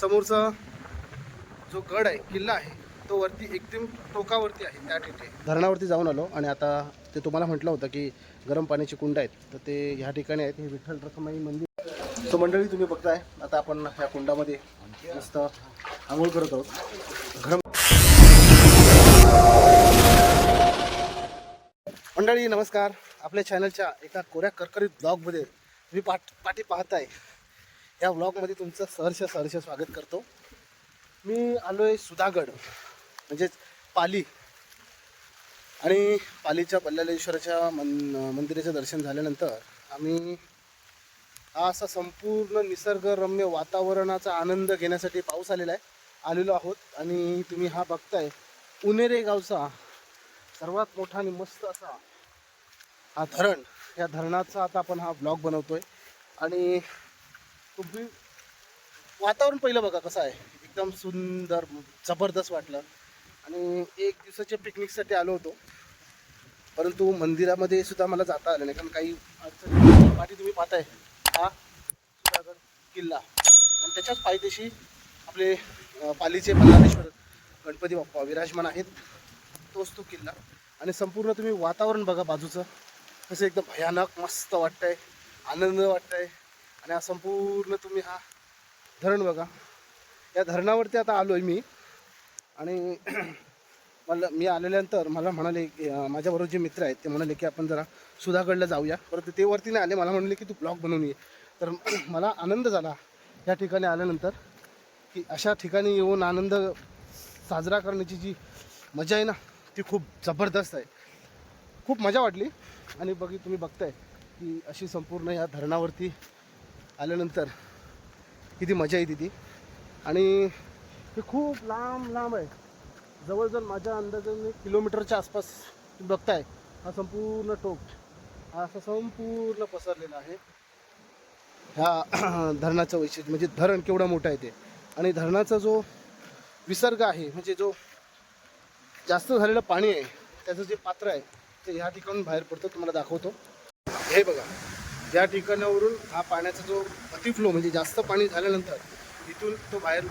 समोरचा जो गड आहे किल्ला आहे तो वरती एकदम टोकावरती आहे त्या ठिकाणी. धरणावरती जाऊन आलो आणि आता ते तुम्हाला म्हटलं होतं की गरम पाण्याची कुंड आहेत तर ते ह्या ठिकाणी आहेत. हे विठ्ठल रखमाई मंदिर. तो मंडळी तुम्ही बघताय आता आपण ह्या कुंडामध्ये मस्त आंघोळ करत आहोत. गरम मंडळी नमस्कार. आपल्या चॅनलच्या एका कोऱ्या करकरीत ब्लॉगमध्ये तुम्ही पाठ पाठी पाहताय या ब्लॉगमध्ये तुमचं सहर्ष सहर्ष स्वागत करतो. मी आलो आहे सुधागड म्हणजेच पाली. आणि पालीच्या बल्लालेश्वराच्या मन मंदिराचं दर्शन झाल्यानंतर आम्ही हा असा संपूर्ण निसर्गरम्य वातावरणाचा आनंद घेण्यासाठी पाऊस आलेला आहे. आलेलो आहोत आणि तुम्ही हा बघताय उनेरे गावचा सर्वात मोठा आणि मस्त असा हा धरण. या धरणाचा आता आपण हा ब्लॉग बनवतोय. आणि तुम्ही वातावरण पहिलं बघा कसं आहे. एकदम सुंदर जबरदस्त वाटलं. आणि एक दिवसाच्या पिकनिकसाठी आलो होतो. परंतु मंदिरामध्ये सुद्धा मला जाता आलं नाही. कारण काही अडचणी पाठी तुम्ही पाहताय. हा सुधागड किल्ला. आणि त्याच्याच पायथ्याशी आपले पालीचे बल्लाळेश्वर गणपती बाप्पा विराजमान आहेत. तोच तो किल्ला. आणि संपूर्ण तुम्ही वातावरण बघा बाजूचं. कसं एकदम भयानक मस्त वाटतंय. आनंद वाटतंय. आणि हा संपूर्ण तुम्ही हा धरण बघा. या धरणावरती आता आलो आहे मी. आणि मला मी आल्यानंतर मला म्हणाले की माझ्याबरोबर जे मित्र आहेत ते म्हणाले की आपण जरा सुधागडला जाऊया. परंतु ते वरती नाही आले मला म्हणाले की तू ब्लॉग बनवून ये. तर मला आनंद झाला या ठिकाणी आल्यानंतर की अशा ठिकाणी येऊन आनंद साजरा करण्याची जी मजा आहे ना ती खूप जबरदस्त आहे. खूप मजा वाटली. आणि बघी तुम्ही बघताय की अशी संपूर्ण या धरणावरती आल्यानंतर किती मजा येते ती. आणि हे खूप लांब लांब आहे. जवळजवळ माझ्या अंदाजाने किलोमीटरच्या आसपास तुम्ही बघताय हा संपूर्ण टोक हा असा संपूर्ण पसरलेला आहे. ह्या धरणाचं वैशिष्ट्य म्हणजे धरण केवढं मोठं आहे ते. आणि धरणाचा जो विसर्ग आहे म्हणजे जो जास्त झालेलं पाणी आहे त्याचं जे पात्र आहे ते ह्या ठिकाणून बाहेर पडतं तुम्हाला दाखवतो. हे बघा. ज्या ठिकाणावरून हा पाण्याचा जो अतिफ्लो म्हणजे जास्त पाणी झाल्यानंतर इथून तो बाहेर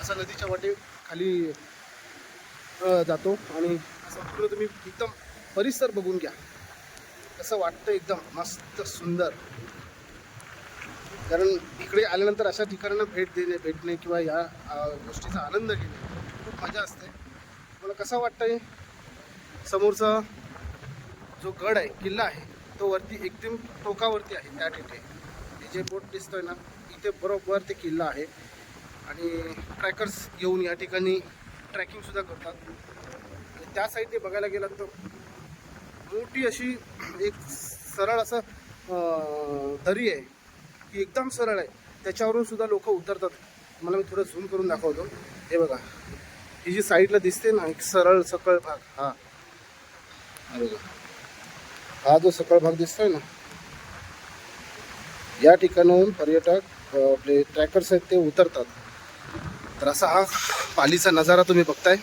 असा नदीच्या वाटे खाली जातो आणि संपूर्ण तुम्ही एकदम परिसर बघून घ्या. असं वाटतं एकदम मस्त सुंदर. कारण इकडे आल्यानंतर अशा ठिकाणांना भेट देणे भेटणे किंवा या गोष्टीचा आनंद घेणे खूप मजा असते. मला कसं वाटतंय? समोरचा जो गड आहे किल्ला आहे तो वरती एकदम टोकावरती आहे त्या ठिकाणी हे जे बोट दिसतोय ना इथे बरोबर ते किल्ला आहे. आणि ट्रॅकर्स येऊन या ठिकाणी ट्रॅकिंग सुद्धा करतात. आणि त्या साईडने बघायला गेलात तर मोठी अशी एक सरळ असं दरी आहे. की एकदम सरळ आहे. त्याच्यावरून सुद्धा लोक उतरतात. मला मी थोडं झूम करून दाखवतो. हे बघा. ही जी साईडला दिसते ना एक सरळ सकळ भाग. हा. हा बघा हा जो सकळ भाग दिसतोय ना या ठिकाणाहून पर्यटक आपले ट्रॅकर्स आहेत ते उतरतात. तर असा हा पालीचा नजारा तुम्ही बघताय.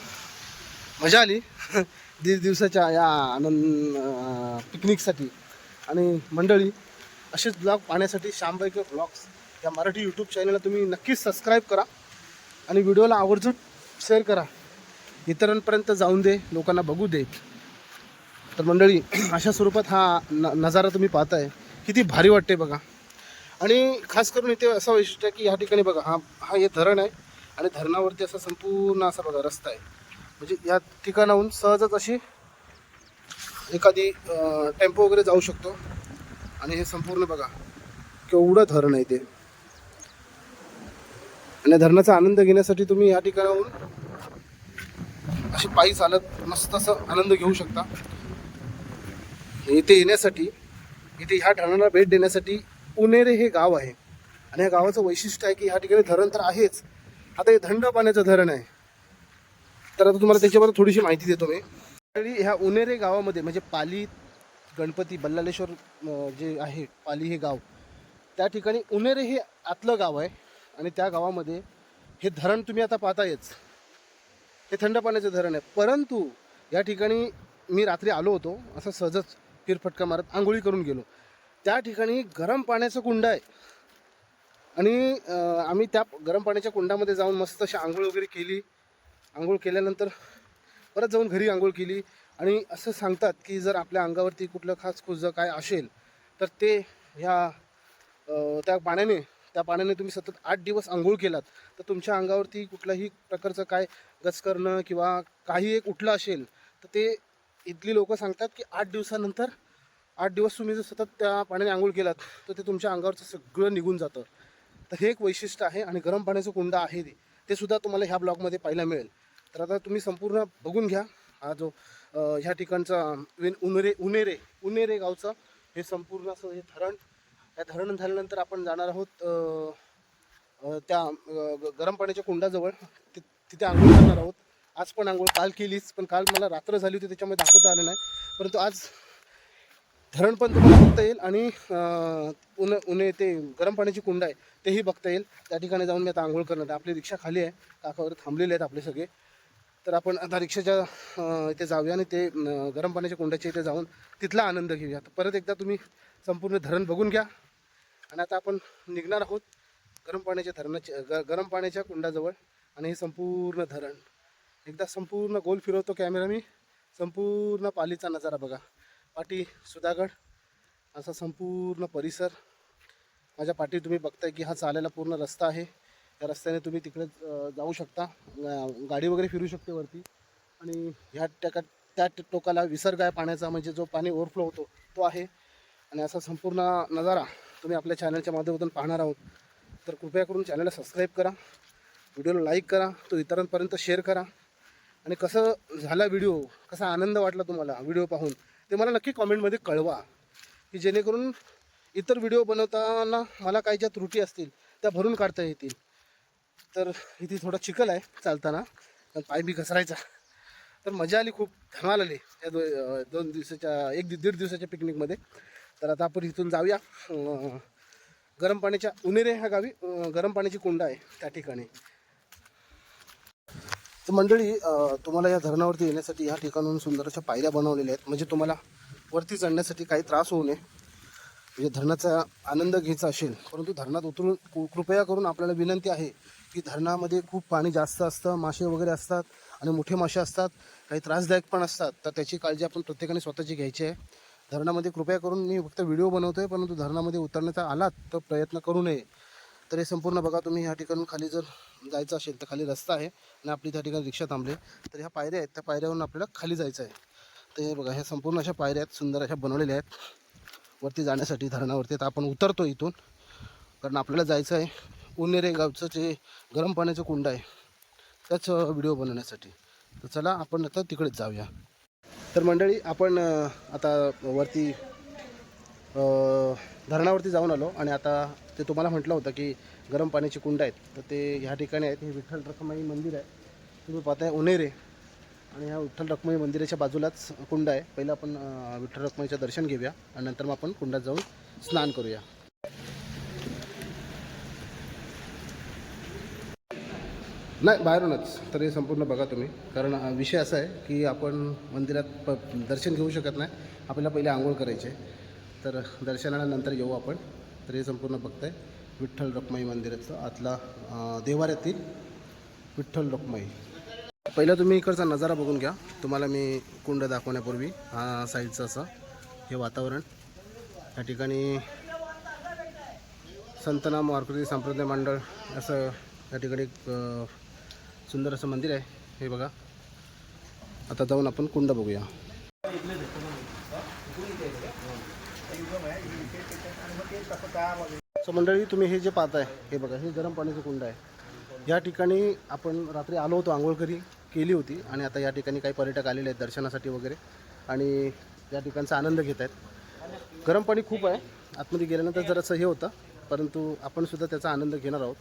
मजा आली. दीड दिवसाच्या या आनंद पिकनिकसाठी आणि मंडळी असेच ब्लॉग पाहण्यासाठी श्यामबाईकर ब्लॉग्स या मराठी यूट्यूब चॅनलला तुम्ही नक्कीच सबस्क्राईब करा. आणि व्हिडिओला आवर्जून शेअर करा. इतरांपर्यंत जाऊन दे लोकांना बघू दे. तर मंडळी अशा स्वरूपात हा न नजारा तुम्ही पाहताय. किती भारी वाटते बघा. आणि खास करून इथे असं वैशिष्ट्य आहे की या ठिकाणी बघा हा हा हे धरण आहे आणि धरणावरती असा संपूर्ण असा बघा रस्ता आहे. म्हणजे या ठिकाणाहून सहजच अशी एखादी टेम्पो वगैरे जाऊ शकतो. आणि हे संपूर्ण बघा केवढं धरण आहे ते. आणि धरणाचा आनंद घेण्यासाठी तुम्ही या ठिकाणाहून अशी पायी चालत मस्त असं आनंद घेऊ शकता. इथे येण्यासाठी इथे ह्या धरणाला भेट देण्यासाठी पुणेरे हे गाव आहे. आणि या गावाचं वैशिष्ट्य आहे की ह्या ठिकाणी धरण तर आहेच. आता हे थंड पाण्याचं धरण आहे. तर आता तुम्हाला त्याच्याबद्दल थोडीशी माहिती देतो मी. आणि ह्या उनेरे गावामध्ये म्हणजे पाली गणपती बल्लालेश्वर जे आहे पाली हे गाव त्या ठिकाणी उनेरे हे आतलं गाव आहे. आणि त्या गावामध्ये हे धरण तुम्ही आता पाहतायच. हे थंड पाण्याचं धरण आहे. परंतु या ठिकाणी मी रात्री आलो होतो असं सहजच फेरफटका मारत आंघोळी करून गेलो. त्या ठिकाणी गरम पाण्याचं कुंड आहे. आणि आम्ही त्या गरम पाण्याच्या कुंडामध्ये जाऊन मस्त अशी आंघोळ वगैरे केली. आंघोळ केल्यानंतर परत जाऊन घरी आंघोळ केली. आणि असं सांगतात की जर आपल्या अंगावरती कुठलं खास खुजं काय असेल तर ते ह्या त्या पाण्याने त्या पाण्याने तुम्ही सतत आठ दिवस आंघोळ केलात तर तुमच्या अंगावरती कुठल्याही प्रकारचं काय गचकरणं किंवा काही एक उठलं असेल तर ते इथली लोक सांगतात की आठ दिवसानंतर आठ दिवस तुम्ही जर सतत त्या पाण्याने आंघोळ केलात तर ते तुमच्या अंगावरचं सगळं निघून जातं. तर हे एक वैशिष्ट्य आहे आणि गरम पाण्याचं कुंडा आहे ते. ते सुद्धा तुम्हाला ह्या ब्लॉगमध्ये पाहायला मिळेल. तर आता तुम्ही संपूर्ण बघून घ्या. हा जो ह्या ठिकाणचा वेन उनेरे उनेरे उनेरे गावचं हे संपूर्ण असं हे धरण. या धरण झाल्यानंतर आपण जाणार आहोत त्या ग- गरम पाण्याच्या कुंडाजवळ. ति- तिथे आंघोळ करणार आहोत. आज पण आंघोळ काल केलीच पण काल मला रात्र झाली होती त्याच्यामुळे दाखवता आलं नाही. परंतु आज धरण पण तुम्हाला बघता येईल आणि उन उन्हे ते गरम पाण्याची कुंड आहे तेही बघता येईल. त्या ठिकाणी जाऊन मी आता आंघोळ करणार आहे. आपली रिक्षा खाली आहे. काकावर थांबलेले आहेत आपले सगळे. तर आपण आता रिक्षाच्या इथे जाऊया आणि ते गरम पाण्याच्या कुंडाच्या इथे जाऊन तिथला आनंद घेऊया. तर परत एकदा तुम्ही संपूर्ण धरण बघून घ्या. आणि आता आपण निघणार आहोत गरम पाण्याच्या धरणाच्या ग गरम पाण्याच्या कुंडाजवळ आणि हे संपूर्ण धरण. एकदा संपूर्ण गोल फिरवतो कॅमेरा मी. संपूर्ण पालीचा नजारा बघा. पाठी सुधागड असा संपूर्ण परिसर. माझ्या पाठी तुम्ही बघताय की हा चालायला पूर्ण रस्ता आहे. या रस्त्याने तुम्ही तिकडे जाऊ शकता. गाडी वगैरे फिरू शकते वरती. आणि ह्या टका त्या टोकाला विसर्ग आहे पाण्याचा म्हणजे जो पाणी ओव्हरफ्लो होतो तो आहे. आणि असा संपूर्ण नजारा तुम्ही आपल्या चॅनलच्या माध्यमातून पाहणार आहोत. तर कृपया करून चॅनलला सबस्क्राईब करा. व्हिडिओला लाईक करा. तो इतरांपर्यंत शेअर करा. आणि कसं झाला व्हिडिओ कसा आनंद वाटला तुम्हाला व्हिडिओ पाहून ते मला नक्की कॉमेंटमध्ये कळवा. की जेणेकरून इतर व्हिडिओ बनवताना मला काही ज्या त्रुटी असतील त्या भरून काढता येतील. तर इथे थोडा चिखल आहे चालताना पाय बी घसरायचा. तर मजा आली खूप धमाल आली या दो दोन दिवसाच्या एक दीड दीड दिवसाच्या पिकनिकमध्ये तर आता आपण इथून जाऊया. गरम पाण्याच्या उनेरे ह्या गावी गरम पाण्याची कुंड आहे त्या ठिकाणी. तर मंडळी तुम्हाला या धरणावरती येण्यासाठी या ठिकाणाहून सुंदर अशा पायऱ्या बनवलेल्या आहेत. म्हणजे तुम्हाला वरती चढण्यासाठी काही त्रास होऊ नये. म्हणजे धरणाचा आनंद घ्यायचा असेल परंतु धरणात उतरून कृपया करून आपल्याला विनंती आहे की धरणामध्ये खूप पाणी जास्त असतं मासे वगैरे असतात आणि मोठे मासे असतात काही त्रासदायक पण असतात तर त्याची काळजी आपण प्रत्येकाने स्वतःची घ्यायची आहे. धरणामध्ये कृपया करून मी फक्त व्हिडिओ बनवतो आहे परंतु धरणामध्ये उतरण्याचा आलात तर प्रयत्न करू नये. तर हे संपूर्ण बघा तुम्ही ह्या ठिकाणून खाली जर जायचं असेल तर खाली रस्ता आहे आणि आपली त्या ठिकाणी रिक्षा थांबले. तर ह्या पायऱ्या आहेत त्या पायऱ्यावरून आपल्याला खाली जायचं आहे. तर हे बघा ह्या संपूर्ण अशा पायऱ्या आहेत सुंदर अशा बनवलेल्या आहेत. वरती जाण्यासाठी धरणावरती तर आपण उतरतो इथून. कारण आपल्याला जायचं आहे उन्नेरे गावचं जे गरम पाण्याचं कुंड आहे त्याच व्हिडिओ बनवण्यासाठी. तर चला आपण आता तिकडेच जाऊया. तर मंडळी आपण आता वरती धरणावरती जाऊन आलो आणि आता ते तुम्हाला म्हटलं होतं की गरम पाण्याची कुंड आहेत तर ते ह्या ठिकाणी आहेत. हे विठ्ठल रखमाई मंदिर आहे. तुम्ही पाहताय उन्हेरे आणि ह्या विठ्ठल रखमाई मंदिराच्या बाजूलाच कुंड आहे. पहिलं आपण विठ्ठल रखमाईचं दर्शन घेऊया आणि नंतर मग आपण कुंडात जाऊन स्नान करूया. नाही बाहेरूनच. तर हे संपूर्ण बघा तुम्ही. कारण विषय असा आहे की आपण मंदिरात प दर्शन घेऊ शकत नाही. आपल्याला पहिले आंघोळ करायचे तर दर्शनानंतर येऊ आपण. तर हे संपूर्ण बघताय. विठ्ठल रखमाई मंदिराचं आतला देवाऱ्यातील विठ्ठल रखमाई पहिला तुम्ही इकडचा नजारा बघून घ्या. तुम्हाला मी कुंड दाखवण्यापूर्वी हा साईडचं असं हे वातावरण. या ठिकाणी संतनाम वारकरी संप्रदाय मंडळ असं या ठिकाणी एक सुंदर असं मंदिर आहे. हे बघा. आता जाऊन आपण कुंड बघूया. सो मंडळी तुम्ही हे जे पाहताय हे बघा हे गरम पाण्याचं कुंड आहे. या ठिकाणी आपण रात्री आलो होतो आंघोळकरी केली होती आणि आता या ठिकाणी काही पर्यटक आलेले आहेत दर्शनासाठी वगैरे आणि या ठिकाणचा आनंद घेत आहेत. गरम पाणी खूप आहे. आतमध्ये गेल्यानंतर जरासं हे होतं परंतु आपण सुद्धा त्याचा आनंद घेणार आहोत.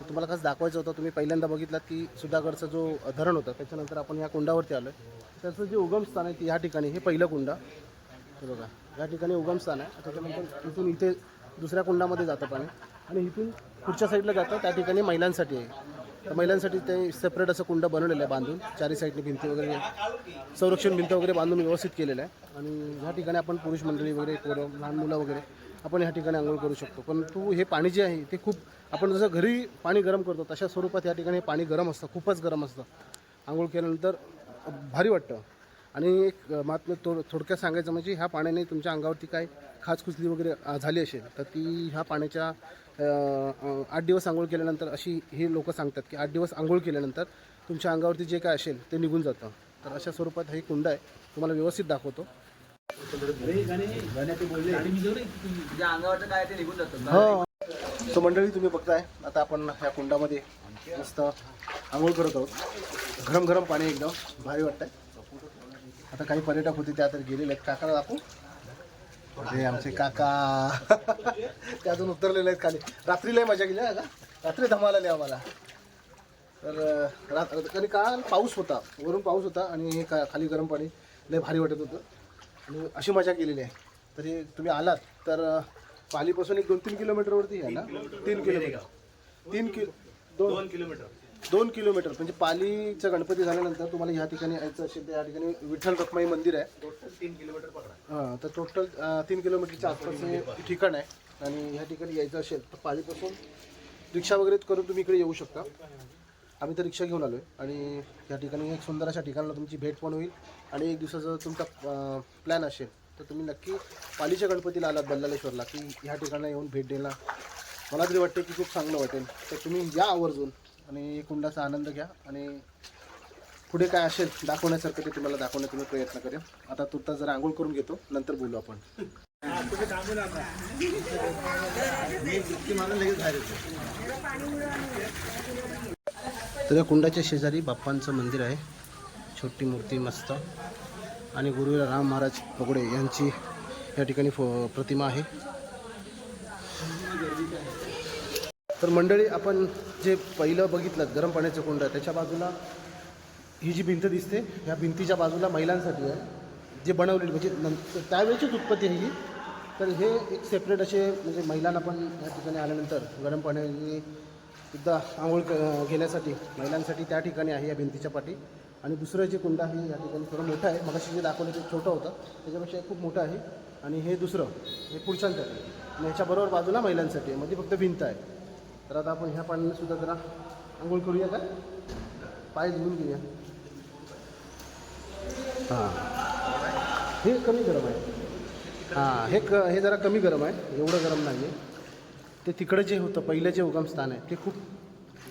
तर तुम्हाला कसं दाखवायचं होतं तुम्ही पहिल्यांदा बघितलात की सुधागडचा जो धरण होता त्याच्यानंतर आपण या कुंडावरती आलो आहे त्याचं जे उगमस्थान आहे ते या ठिकाणी हे पहिलं कुंड. हे बघा या ठिकाणी उगमस्थान आहे. त्याच्यानंतर इथून इथे दुसऱ्या कुंडामध्ये जातं पाणी. आणि इथून पुढच्या साईडला जातं त्या ठिकाणी महिलांसाठी आहे. तर महिलांसाठी ते सेपरेट असं कुंड बनवलेलं आहे बांधून. चारी साईडने भिंती वगैरे संरक्षण भिंत वगैरे बांधून व्यवस्थित केलेलं आहे. आणि ह्या ठिकाणी आपण पुरुष मंडळी वगैरे पोरं लहान मुलं वगैरे आपण ह्या ठिकाणी आंघोळ करू शकतो. परंतु हे पाणी जे आहे ते खूप आपण जसं घरी पाणी गरम करतो तशा स्वरूपात या ठिकाणी पाणी गरम असतं खूपच गरम असतं. आंघोळ केल्यानंतर भारी वाटतं. आणि एक मात्र थोड थोडक्यात सांगायचं म्हणजे ह्या पाण्याने तुमच्या अंगावरती काय खाजखुजली वगैरे झाली असेल तर ती ह्या पाण्याच्या आठ दिवस आंघोळ केल्यानंतर अशी हे लोक सांगतात की आठ दिवस आंघोळ केल्यानंतर तुमच्या अंगावरती जे काय असेल ते निघून जातं. तर अशा स्वरूपात हे कुंड आहे. तुम्हाला व्यवस्थित दाखवतो. हो. तो मंडळी तुम्ही बघताय. आता आपण ह्या कुंडामध्ये मस्त आंघोळ करत आहोत. गरम गरम पाणी एकदम भारी वाटतंय. आता काही पर्यटक होते त्या तर गेलेले आहेत. काकाला दाखवू. अरे आमचे काका. ते अजून उतरलेले आहेत खाली. रात्री लय मजा केली हा का? रात्री धमाल आली आम्हाला. तर अं, रात कारण काल पाऊस होता. वरून पाऊस होता आणि हे का खाली गरम पाणी लय भारी वाटत होतं. आणि अशी मजा केलेली आहे. तरी तुम्ही आलात तर पालीपासून एक दोन तीन किलोमीटरवरती आहे ना? तीन किलोमीटर. तीन किलो दोन किलोमीटर. दोन किलोमीटर म्हणजे पालीचं गणपती झाल्यानंतर तुम्हाला ह्या ठिकाणी यायचं असेल तर या ठिकाणी विठ्ठल रखमाई मंदिर आहे. तीन किलोमीटर हां तर टोटल तीन किलोमीटरच्या आसपास हे ठिकाण आहे. आणि ह्या ठिकाणी यायचं असेल तर पालीपासून रिक्षा वगैरे करून तुम्ही इकडे येऊ शकता. आम्ही तर रिक्षा घेऊन आलो आहे आणि या ठिकाणी एक सुंदर अशा ठिकाणाला तुमची भेट पण होईल. आणि एक दिवसाचा तुमचा प्लॅन असेल तर तुम्ही नक्की पालीच्या गणपतीला आलात बल्लालेश्वरला की ह्या ठिकाणाला येऊन भेट द्यायला. मला तरी वाटते की खूप चांगलं वाटेल. तर तुम्ही या आवर्जून आणि कुंडाचा आनंद घ्या. आणि पुढे काय असेल दाखवण्यासारखं ते तुम्हाला दाखवण्याचा मी प्रयत्न करेन. आता तुर्ता जरा आंघोळ करून घेतो नंतर बोलू आपण. तर या कुंडाच्या शेजारी बाप्पांचं मंदिर आहे. छोटी मूर्ती मस्त. आणि गुरुवीर राम महाराज पगडे यांची या ठिकाणी फो प्रतिमा आहे. तर मंडळी आपण जे पहिलं बघितलं गरम पाण्याचं कुंड आहे त्याच्या बाजूला ही जी भिंत दिसते ह्या भिंतीच्या बाजूला महिलांसाठी आहे जे बनवलेली म्हणजे नंतर त्यावेळेचीच उत्पत्ती आहे ही. तर हे एक सेपरेट असे म्हणजे महिलांना पण या ठिकाणी आल्यानंतर गरम पाण्याने सुद्धा आंघोळ क- घेण्यासाठी महिलांसाठी त्या ठिकाणी आहे या भिंतीच्या पाठी. आणि दुसरं जे कुंड आहे या ठिकाणी थोडं मोठं आहे. मगाशी जे दाखवलं ते छोटं होतं. त्याच्यापेक्षा खूप मोठं आहे. आणि हे दुसरं हे पुरुषांसाठी आणि ह्याच्याबरोबर बाजूला महिलांसाठी आहे. म्हणजे फक्त भिंत आहे. तर आता आपण ह्या पाण्याने सुद्धा जरा आंघोळ करूया का? पाय धुवून घेऊया. हां. हे कमी गरम आहे. हां हे क हे जरा कमी गरम आहे. एवढं गरम नाही आहे ते तिकडं जे होतं पहिलं जे उगमस्थान आहे ते खूप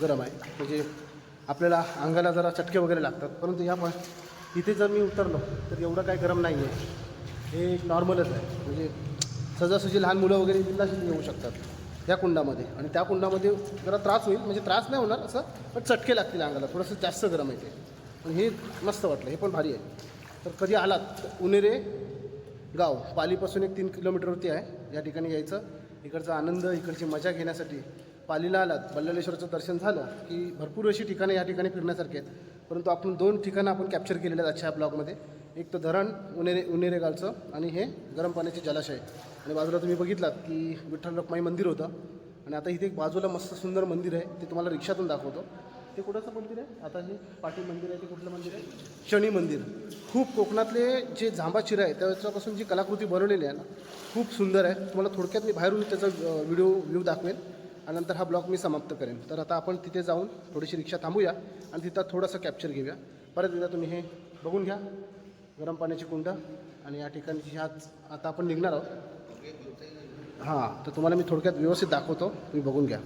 गरम आहे. म्हणजे आपल्याला अंगाला जरा चटके वगैरे लागतात. परंतु या पण इथे जर मी उतरलो तर एवढं काय गरम नाही आहे हे नॉर्मलच आहे. म्हणजे सहजासहजी लहान मुलं वगैरे बिंदास येऊ शकतात. या कुंडामध्ये. आणि त्या कुंडामध्ये जरा त्रास होईल. म्हणजे त्रास नाही होणार असं पण चटके लागतील अंगाला. थोडंसं जास्त गरम येते. पण हे मस्त वाटलं. हे पण भारी आहे. तर कधी आलात तर उनेरे गाव. पालीपासून एक तीन किलोमीटरवरती आहे. या ठिकाणी यायचं. इकडचा आनंद इकडची मजा घेण्यासाठी पालीला आलात. बल्लालेश्वरचं दर्शन झालं की भरपूर अशी ठिकाणं या ठिकाणी फिरण्यासारखी आहेत. परंतु आपण दोन ठिकाणं आपण कॅप्चर केलेले आहेत आजच्या ब्लॉगमध्ये एक तर धरण उनेरे उनेरे गालचं आणि हे गरम पाण्याचे जलाशय. आणि बाजूला तुम्ही बघितलात की विठ्ठल रखमाई मंदिर होतं. आणि आता इथे एक बाजूला मस्त सुंदर मंदिर आहे ते तुम्हाला रिक्षातून दाखवतो. ते कुठंचं मंदिर आहे? आता हे पाटील मंदिर आहे ते कुठलं मंदिर आहे? शनी मंदिर. खूप कोकणातले जे जांबाचिरा आहे त्याच्यापासून जी कलाकृती बनवलेली आहे ना खूप सुंदर आहे. तुम्हाला थोडक्यात मी बाहेरून त्याचा व्हिडिओ व्ह्यू दाखवेन. आणि नंतर हा ब्लॉग मी समाप्त करेन. तर आता आपण तिथे जाऊन थोडीशी रिक्षा थांबूया आणि तिथं थोडंसं कॅप्चर घेऊया. परत एकदा तुम्ही हे बघून घ्या. गरम पाण्याची कुंड आणि या ठिकाणी ह्याच आता आपण निघणार आहोत. हां तर तुम्हाला मी थोडक्यात व्यवस्थित दाखवतो. तुम्ही बघून घ्या.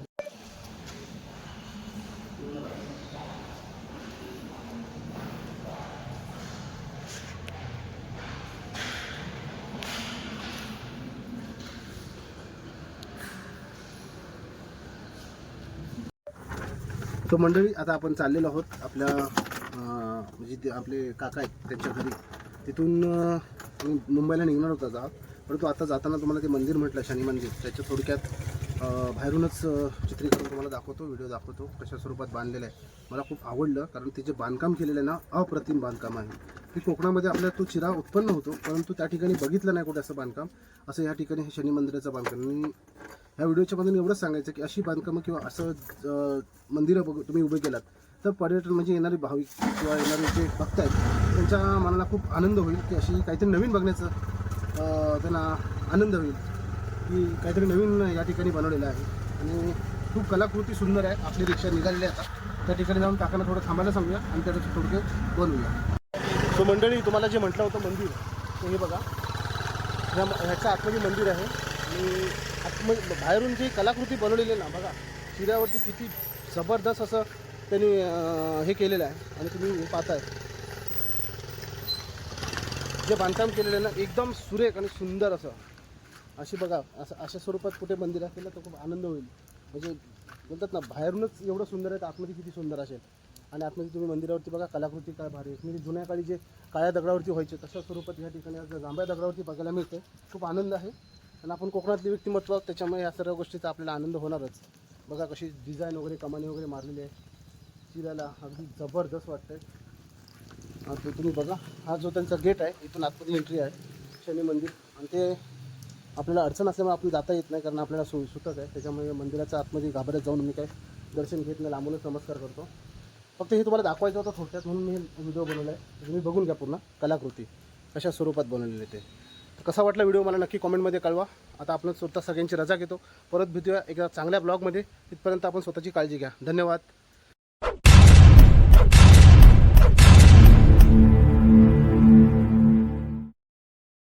तो मंडळी आता आपण चाललेलो आहोत आपल्या म्हणजे ते आपले काका आहेत त्यांच्या घरी. तिथून मुंबईला निघणार होता जा. परंतु आता जाताना तुम्हाला ते मंदिर म्हटलं शनी मंदिर. त्याच्या थोडक्यात बाहेरूनच चित्रीकरण तुम्हाला दाखवतो व्हिडिओ दाखवतो कशा स्वरूपात बांधलेलं आहे. मला खूप आवडलं कारण ते जे बांधकाम केलेलं आहे ना अप्रतिम बांधकाम आहे. की कोकणामध्ये आपल्याला तो चिरा उत्पन्न होतो परंतु त्या ठिकाणी बघितलं नाही कुठे असं बांधकाम. असं या ठिकाणी हे शनी मंदिराचं बांधकाम आणि ह्या व्हिडिओच्या मधून एवढंच सांगायचं की अशी बांधकामं किंवा असं मंदिरं बघ तुम्ही उभे केलात तर पर्यटन म्हणजे येणारे भाविक किंवा येणारे जे भक्त आहेत त्यांच्या मनाला खूप आनंद होईल की अशी काहीतरी नवीन बघण्याचं त्यांना आनंद होईल की काहीतरी नवीन या ठिकाणी बनवलेलं आहे. आणि खूप कलाकृती सुंदर आहे. आपली रिक्षा निघालेली आता. त्या ठिकाणी जाऊन काकांना थोडं थांबायला सांगूया आणि त्याचं थोडके बनवूया. सो मंडळी तुम्हाला जे म्हटलं होतं मंदिर ते हे बघा. ह्या ह्याच्या आतमध्ये मंदिर आहे. आणि आतमध्ये बाहेरून जी कलाकृती बनवलेली आहे ना बघा. शिऱ्यावरती किती जबरदस्त असं त्यांनी हे केलेलं आहे आणि तुम्ही हे पाहताय. जे बांधकाम केलेलं आहे ना एकदम सुरेख आणि सुंदर असं. अशी बघा असं अशा स्वरूपात कुठे मंदिर असेल ना तर खूप आनंद होईल. म्हणजे बोलतात ना बाहेरूनच एवढं सुंदर आहे तर आतमध्ये किती सुंदर असेल. आणि आतमध्ये तुम्ही मंदिरावरती बघा कलाकृती काय भारी आहे. म्हणजे जुन्या काळी जे काळ्या दगडावरती व्हायचे तशा स्वरूपात या ठिकाणी आज जांभळ्या दगडावरती बघायला मिळते खूप आनंद आहे. आणि आपण कोकणातली व्यक्तिमत्व त्याच्यामुळे या सर्व गोष्टीचा आपल्याला आनंद होणारच. बघा कशी डिझाईन वगैरे कमानी वगैरे मारलेली आहे. चिरायला अगदी जबरदस्त वाटतंय. आता तुम्ही बघा हा जो त्यांचा गेट आहे इथून आतमध्ये एंट्री आहे शनी मंदिर. आणि ते आपल्याला अडचण असल्यामुळे आपण जाता येत नाही कारण आपल्याला सु सुटत आहे. त्याच्यामुळे मंदिराच्या आतमध्ये घाबरत जाऊन मी काय दर्शन घेत नाही लांबूनच नमस्कार करतो. फक्त हे तुम्हाला दाखवायचं होतं थोडक्यात म्हणून मी व्हिडिओ बनवला आहे तुम्ही बघून घ्या पूर्ण कलाकृती. कशा स्वरूपात बनवलेले ते. तर कसा वाटला व्हिडिओ मला नक्की कॉमेंटमध्ये कळवा. आता आपण स्वतः सगळ्यांची रजा घेतो. परत भेटूया एका चांगल्या ब्लॉगमध्ये तिथपर्यंत आपण स्वतःची काळजी घ्या. धन्यवाद.